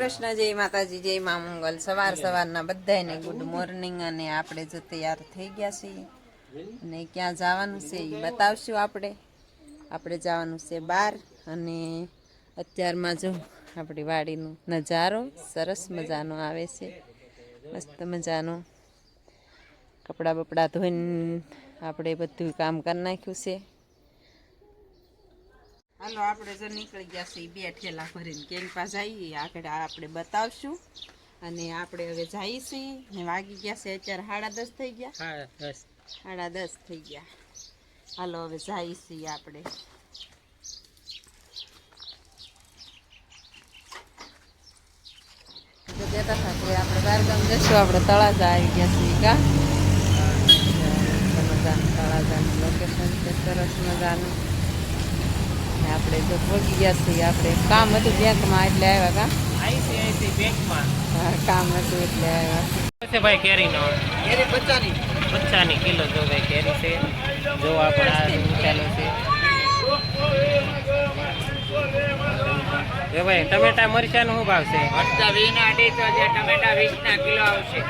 કૃષ્ણ જય માતાજી જય મા મંગલ. સવાર સવારના બધાને ગુડ મોર્નિંગ અને આપણે જો તૈયાર થઈ ગયા છીએ અને ક્યાં જવાનું છે એ બતાવશું આપણે. આપણે જવાનું છે બહાર અને અત્યારમાં જો આપણી વાડીનો નજારો સરસ મજાનો આવે છે. મસ્ત મજાનો કપડાં બપડા ધોઈને આપણે બધું કામ કરી નાખ્યું છે. હાલો આપણે જો નીકળી ગયા છીએ બે ઠેલા ભરીને. કેમ પાસે જઈએ આગળ આપણે બતાવશું. અને આપણે હવે જઈએ છીએ. ને વાગી ગયા છે અત્યારે સાડા દસ થઈ ગયા. સાડા દસ થઈ ગયા. હાલો હવે જઈએ છીએ આપણે. તો કહેતા હતા કે આપણે બારગામ જશું આપણે તળાજા આવી ગયા છીએ કા? તળાજાનું લોકેશન છે સરસ મજાનું. આપણે જો પહોંચી ગયા છીએ આપણે. કામ હતું બેંકમાં એટલે આવ્યા કા આઈસીઆઈસી બેંકમાં. હા, કામ હતું એટલે આવ્યા. છે ભાઈ કેરીનો? કેરી બચ્ચાની બચ્ચાની કિલો જો ભાઈ કેરી છે. જો આપણે આ ઉચાલો છે. જો ભાઈ ટમેટા મરચાનો શું ભાવ છે? મરચા વીસ ના અઢીસો છે ટમેટા વીસ ના કિલો આવશે.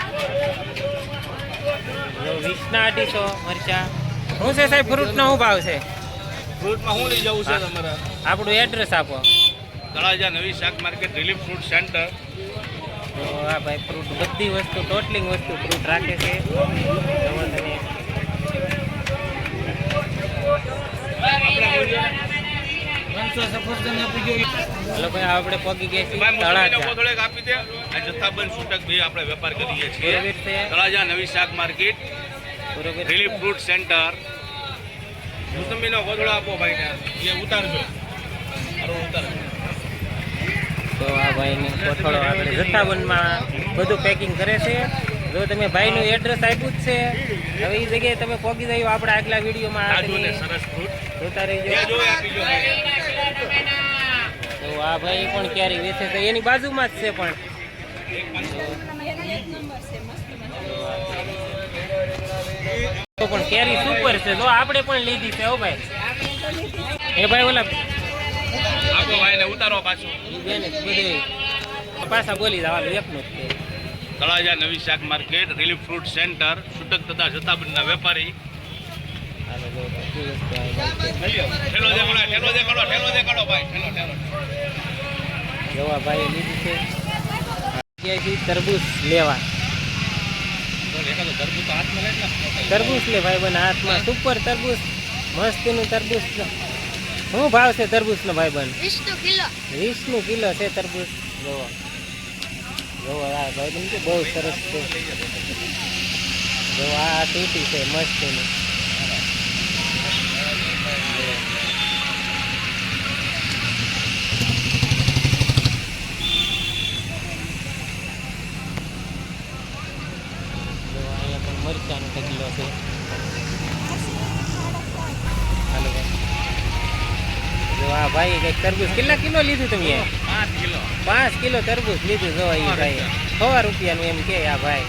જો વીસના અઢીસો મરચા. શું છે સાહેબ ફ્રૂટનો શું ભાવ છે? ફ્રૂટમાં શું લઈ જવું છે તમારે? આપણું એડ્રેસ આપો. તળાજા નવી શાક માર્કેટ રિલીફ ફ્રૂટ સેન્ટર તો આ ભાઈ ફ્રૂટ બધી વસ્તુ ટોટલિંગ વસ્તુ ફ્રૂટ રાખે છે. આપણે પગી ગયા જથ્થાબંધ છૂટક ભાઈ આપણે વેપાર કરીએ છીએ. તળાજા નવી શાક માર્કેટ રિલીફ ફ્રૂટ સેન્ટર મોસંબીનો ગોદડો આપો ભાઈને એ ઉતારજો. ઉતારજો તો આ ભાઈની કોથળો આપણે જથ્થાબંધમાં બધું પેકિંગ કરે છે. જો તમે ભાઈનું એડ્રેસ આપ્યું જ છે હવે એ જગ્યાએ તમે પહોંચી જાય આપણે આગલા વિડીયોમાં જોતા રહીજો. તો આ ભાઈ પણ ક્યારે વેચે છે. એની બાજુમાં જ છે પણ. છે. તો આપણે પણ લીધી છે હો ભાઈ. એ ભાઈ ઓલા આપો ભાઈને ઉતારો પાછું. પાછા બોલી જવાનું એકનું તળાજા નવી શાક માર્કેટ રિલીફ ફ્રૂટ સેન્ટર છૂટક તથા જથ્થાબંધના વેપારી. ઠેલો દેખાડો ઠેલો દેખાડો ઠેલો દેખાડો ભાઈ ઠેલો ઠેલો જોવા ભાઈ લીધી છે. તરબૂચ લેવા? તરબૂચ લે ભાઈ બન હાથમાં. સુપર તરબૂચ. મસ્તીનું તરબૂચ શું ભાવ છે તરબૂચનો ભાઈ બન? વીસનું કિલો. છે તરબૂચ. જોવો જોવો આ ભાઈ બન બહુ સરસ છે. જો આ તૂટી છે મસ્તીનું જો અહીંયા પણ મરચાનો ઢગલો છે હાલો ભાઈ જો આ ભાઈ કંઈક તરબૂચ. કેટલા કિલો લીધું તમે પાંચ કિલો. પાંચ કિલો તરબૂચ લીધું જો એ ભાઈ. સો રૂપિયાનું એમ કે આ ભાઈ.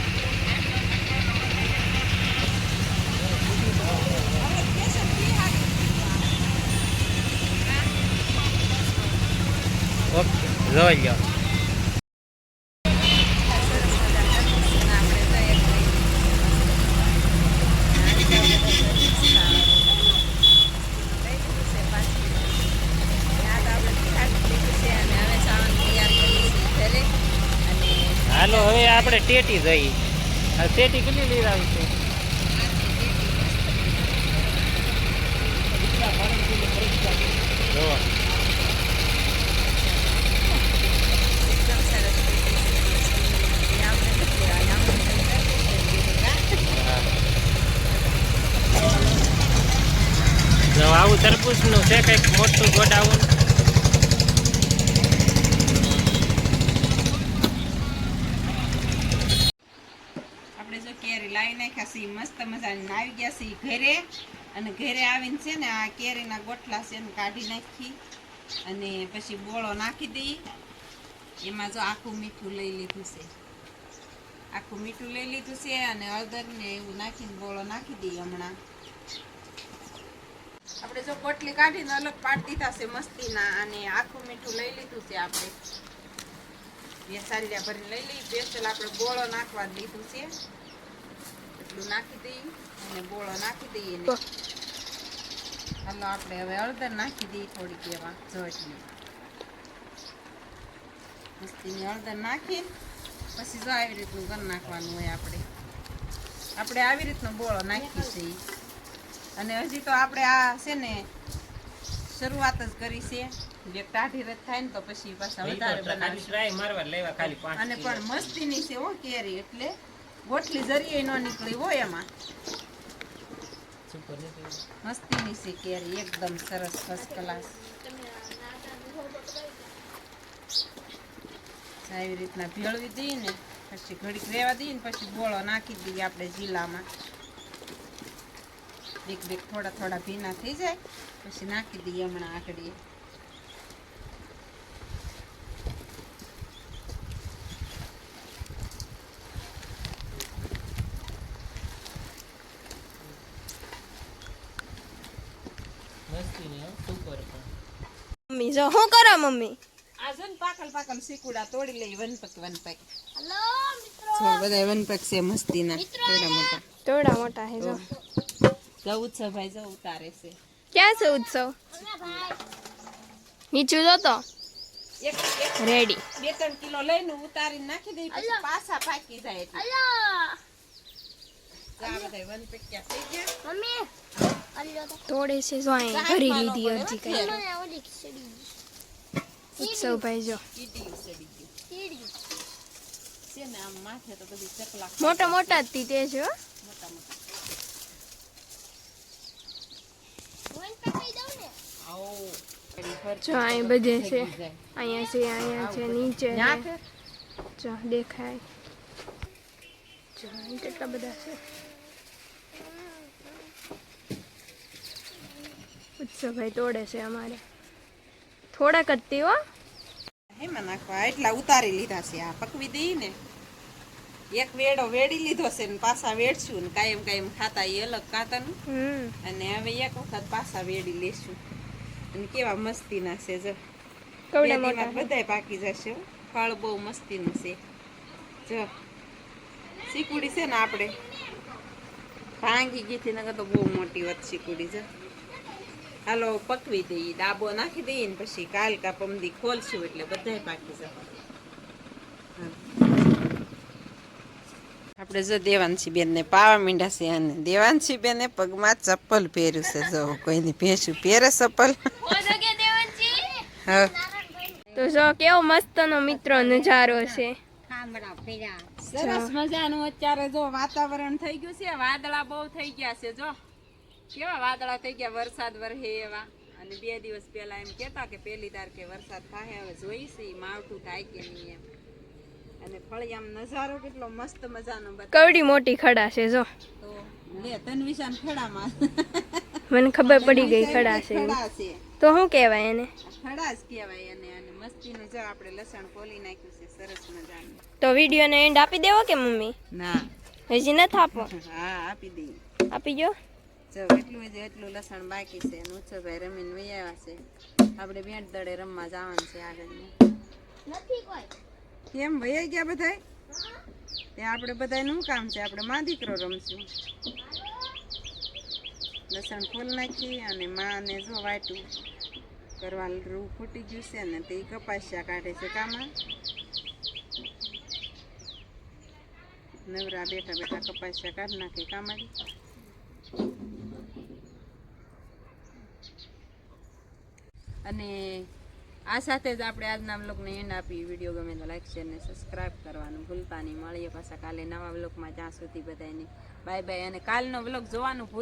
ઓકે જોઈ લો આપણે ટેટી જઈ. ટેટી કેટલી લઈ આવી છે? આવું તરબૂચનું છે કંઈક મોટું ગોડાઉન આપણે જો કેરી લાવી નાખ્યા મસ્ત મજાની આવી ગયા છે ઘરે. અને ઘરે આવીને છે ને આ કેરીના ગોઠલા છે કાઢી નાખી. અને પછી બોળો નાખી દઈ. એમાં જો આખું મીઠું લઈ લીધું છે. આખું મીઠું લઈ લીધું છે અને હળદર ને એવું નાખીને બોળો નાખી દઈએ હમણાં. આપણે જો પોટલી કાઢીને અલગ પાડી દીધા છે મસ્તીના અને આખું મીઠું લઈ લીધું છે આપણે. બે સાલિયા ભરીને લઈ લઈ સ્પેશિયલ આપણે ગોળો નાખવા લીધું છે. એટલું નાખી દઈએ અને ગોળો નાખી દઈએ હાલો આપણે હવે હળદર નાખી દઈએ થોડીક એવા જો મસ્તીની હળદર નાખી પછી જો આવી રીતનું કરી નાખવાનું હોય આપણે. આપણે આવી રીતનો બોળો નાખી અને હજી તો આપણે આ છે ને શરૂઆત જ કરી છે. જે ટાઢી રથ થાય ને તો પછી પાછા વધારે અને પણ પણ મસ્તીની છે હો કેરી એટલે ગોઠલી જરીએ ન નીકળી હોય એમાં. મસ્તીની છે કેરી એકદમ સરસ ફર્સ્ટ ક્લાસ આવી રીતના ભેળવી દઈએ ને પછી ઘડીક રહેવા દઈએ ને પછી ગોળો નાખી દઈએ આપણે જિલ્લામાં એક બેક થોડા થોડા ભીના થઈ જાય પછી નાખી દઈએ હમણાં આકડીએ મસ્તી ની હો, સુપર પણ મમ્મી જો શું કરો મમ્મી? આ પાકલ પાકલ સીકુડા તોડી લઈ વનપક વનપક. જો બધા વનપક છે મસ્તીના તોડા મોટા. તોડા મોટા હે જો. જો ઉત્સવ ભાઈ જો ઉતારે છે. ક્યાં છે ઉત્સવ? નીચું જો તો. એક એક રેડી બે ત્રણ કિલો લઈને ઉતારી નાખી દઈ પછી પાછા પાકી જાય એટલે. જો આ બધા વનપક્યા થઈ ગયા તોડે છે જો અહીં ભરી લીધી અરજી કઈ ઉત્સવ ભાઈ જો કીડી ઉસળી ગયું છે ને આમ માથે તો બધી ચકલા મોટા મોટા જ તી તે જો મોટા મોટા આવો એની ફરતી જો અહીં બધે છે થઈ જાય. અહીંયા છે અહીંયા છે નીચે ન્યા છે છે? જો દેખાય જો અહીં કેટલા બધા છે ઉત્સવ ભાઈ તોડે છે અમારે. થોડાક જ તી હો એમાં નાખવા એટલા ઉતારી લીધા છે આ પકવી દઈ ને. એક વેડો વેડી લીધો છે ને પાછા વેડશું ને કાયમ કાયમ ખાતા એ અલગ કાતાનું અને હવે એક વખત પાછા વેડી લેશું. અને કેવા મસ્તીના છે જો. કવડા બે મોટા? દીમાં બધાય પાકી જશે. ફળ બહુ મસ્તીનું છે. જો. શીકુડી છે ને આપણે. ભાંગી ગઈ થી નકર તો બહુ મોટી વાત શીકુડી છે હાલો પકવી દઈએ ડાબો નાખી દઈએ ને પછી કાલ કા પમદી ખોલશું એટલે બધા પાકી જશે. આપણે જો દેવાંશી બેન ને પાવા મીંડા છે અને દેવાંશી બેને પગમાં ચપ્પલ પહેર્યું છે. જો કોઈની ભેંસું પહેરે ચપ્પલ. હા. તો જો કેવો મસ્તનો મિત્રો નજારો છે. સરસ મજાનું અત્યારે જો વાતાવરણ થઈ ગયું છે વાદળા બહુ થઈ ગયા છે જો. કેવા વાદળા થઈ ગયા વરસાદ વરહે એવા? અને બે દિવસ પહેલા એમ કહેતા કે પહેલી તારીખે વરસાદ થાય હવે જોઈશે માવઠું થાય કે નહીં એમ. અને ફળિયામ નજારો કેટલો મસ્ત મજાનો કવડી મોટી ખડા છે જો. તો લે તનવિશાન ખડામાં. મને ખબર પડી ગઈ ખડા છે તો શું કહેવાય એને? ખડા જ કહેવાય એને અને મસ્તીનું જો આપણે લસણ ખોલી નાખ્યું છે સરસ મજાનું. તો વિડીયોને એન્ડ આપી દેવો કે મમ્મી? ના. હજી નથી આપો? હા આપી દઈએ. આપી જો જો એટલું જ એટલું લસણ બાકી છે. અને ઉછળભાઈ રમીને વહી આવ્યા છે. આપણે બેટ દડે રમવા જવાનું છે આગળ કેમ વહી ગયા બધા ત્યાં આપણે બધાનું કામ છે? આપણે માં દીકરો રમશું. લસણ ખોલ નાખી અને માને જો વાટું. કરવા રૂ ફૂટી ગયું છે ને તે કપાસિયા કાઢે છે કામાં. નવરા બેઠા બેઠા કપાસિયા કાઢી નાખે કામાડી અને આ સાથે જ આપણે આજના બ્લોગને એન્ડ આપી. વીડિયો ગમે તો લાઈક શેર ને સબસ્ક્રાઈબ કરવાનું ભૂલતા નહીં. મળીએ પાછા કાલે નવા બ્લોગમાં જ્યાં સુધી બધાને બાય બાય અને કાલનો બ્લોગ જોવાનું